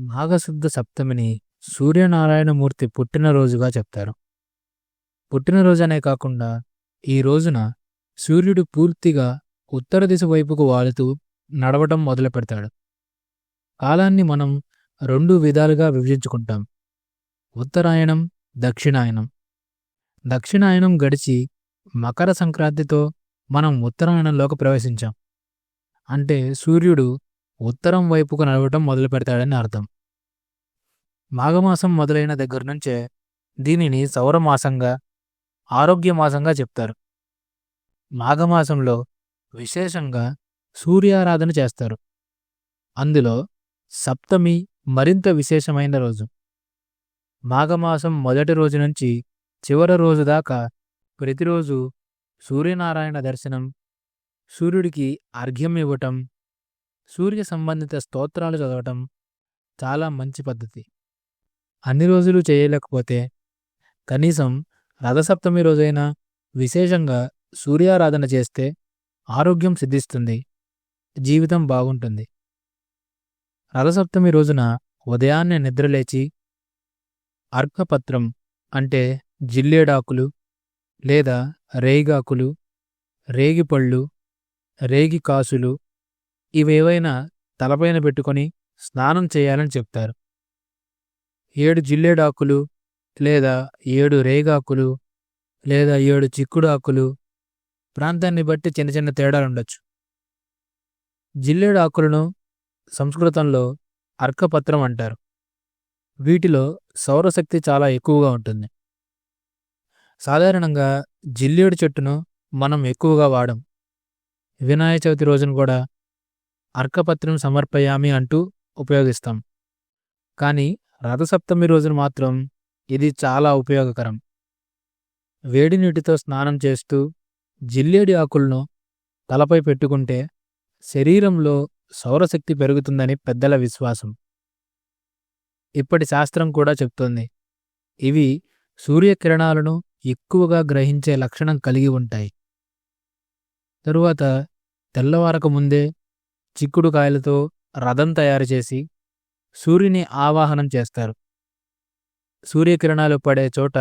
మాఘశుద్ధ సప్తమిని సూర్యనారాయణమూర్తి పుట్టినరోజుగా చెప్తారు. పుట్టినరోజనే కాకుండా ఈ రోజున సూర్యుడు పూర్తిగా ఉత్తర దిశ వైపుకు వాలుతూ నడవటం మొదలు పెడతాడు కాలాన్ని మనం రెండు విధాలుగా విభజించుకుంటాం. ఉత్తరాయణం దక్షిణాయనం దక్షిణాయనం గడిచి మకర సంక్రాంతితో మనం ఉత్తరాయణంలోకి ప్రవేశించాం. అంటే సూర్యుడు ఉత్తరం వైపుకు నడవటం మొదలు పెడతాడని అర్థం. మాఘమాసం మొదలైన దగ్గర నుంచే దీనిని సౌరమాసంగా ఆరోగ్యమాసంగా చెప్తారు. మాఘమాసంలో విశేషంగా సూర్యారాధన చేస్తారు. అందులో సప్తమి మరింత విశేషమైన రోజు. మాఘమాసం మొదటి రోజు నుంచి చివరి రోజు దాకా ప్రతిరోజు సూర్యనారాయణ దర్శనం సూర్యుడికి అర్ఘ్యం ఇవ్వటం సూర్య సంబంధిత స్తోత్రాలు చదవటం చాలా మంచి పద్ధతి. అన్ని రోజులు చేయలేకపోతే కనీసం రథసప్తమి రోజైనా విశేషంగా సూర్యారాధన చేస్తే ఆరోగ్యం సిద్ధిస్తుంది జీవితం బాగుంటుంది. రథసప్తమి రోజున ఉదయాన్నే నిద్రలేచి అర్కపత్రం అంటే జిల్లేడాకులు లేదా రేగాకులు రేగిపళ్ళు రేగి కాసులు ఇవేవైనా తలపైన పెట్టుకొని స్నానం చేయాలని చెప్తారు. ఏడు జిల్లేడాకులు లేదా ఏడు రేగాకులు లేదా ఏడు చిక్కుడు ఆకులు ప్రాంతాన్ని బట్టి చిన్న చిన్న తేడాలుండొచ్చు జిల్లేడాకులను జిల్లేడు ఆకులను సంస్కృతంలో అర్కపత్రం అంటారు. వీటిలో సౌరశక్తి చాలా ఎక్కువగా ఉంటుంది. సాధారణంగా జిల్లేడు చెట్టును మనం ఎక్కువగా వాడం. వినాయక చవితి రోజున కూడా అర్కపత్రం సమర్పయామి అంటూ ఉపయోగిస్తాం. కానీ రథసప్తమి రోజున మాత్రం ఇది చాలా ఉపయోగకరం. వేడి నీటితో స్నానం చేస్తూ జిల్లేడి ఆకులను తలపై పెట్టుకుంటే శరీరంలో సౌరశక్తి పెరుగుతుందని పెద్దల విశ్వాసం. ఇప్పటి శాస్త్రం కూడా చెప్తోంది. ఇవి సూర్యకిరణాలను ఎక్కువగా గ్రహించే లక్షణం కలిగి ఉంటాయి. తరువాత తెల్లవారక ముందే చిక్కుడు కాయలతో రథం తయారు చేసి సూర్యుని ఆవాహనం చేస్తారు. సూర్యకిరణాలు పడే చోట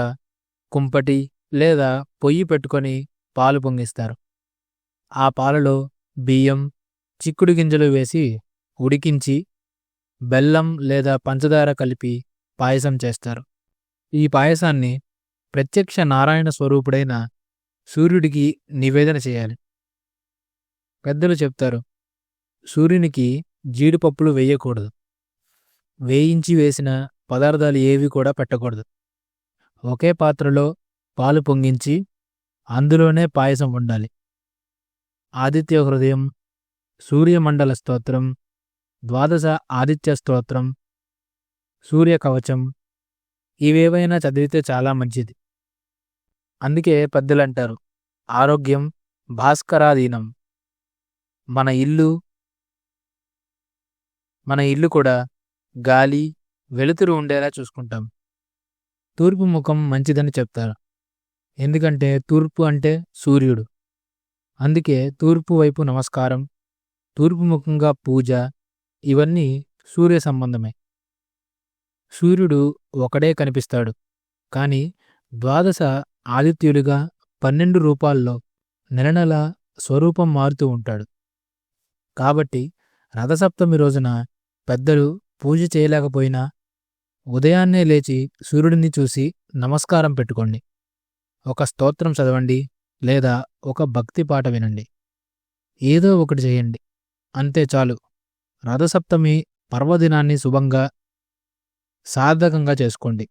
కుంపటి లేదా పొయ్యి పెట్టుకొని పాలు పొంగిస్తారు. ఆ పాలలో బియ్యం చిక్కుడు గింజలు వేసి ఉడికించి బెల్లం లేదా పంచదార కలిపి పాయసం చేస్తారు. ఈ పాయసాన్ని ప్రత్యక్ష నారాయణ స్వరూపుడైన సూర్యుడికి నివేదన చేయాలి. పెద్దలు చెప్తారు సూర్యునికి జీడిపప్పులు వేయకూడదు. వేయించి వేసిన పదార్థాలు ఏవి కూడా పెట్టకూడదు. ఒకే పాత్రలో పాలు పొంగించి అందులోనే పాయసం ఉండాలి ఆదిత్య హృదయం సూర్యమండల స్తోత్రం ద్వాదశ ఆదిత్య స్తోత్రం సూర్య కవచం ఇవేవైనా చదివితే చాలా మంచిది. అందుకే పెద్దలంటారు ఆరోగ్యం భాస్కరాధీనం. మన ఇల్లు మన ఇల్లు కూడా గాలి వెలుతురు ఉండేలా చూసుకుంటాం. తూర్పు ముఖం మంచిదని చెప్తారు. ఎందుకంటే తూర్పు అంటే సూర్యుడు. అందుకే తూర్పు వైపు నమస్కారం తూర్పు ముఖంగా పూజ ఇవన్నీ సూర్య సంబంధమే. సూర్యుడు ఒకడే కనిపిస్తాడు. కానీ ద్వాదశ ఆదిత్యులుగా పన్నెండు రూపాల్లో నెల స్వరూపం మారుతూ ఉంటాడు. కాబట్టి రథసప్తమి రోజున పెద్దలు పూజ చేయలేకపోయినా ఉదయాన్నే లేచి సూర్యుడిని చూసి నమస్కారం పెట్టుకోండి. ఒక స్తోత్రం చదవండి లేదా ఒక భక్తి పాట వినండి. ఏదో ఒకటి చేయండి. అంతే చాలు. రథసప్తమి పర్వదినాన్ని శుభంగా సార్థకంగా చేసుకోండి.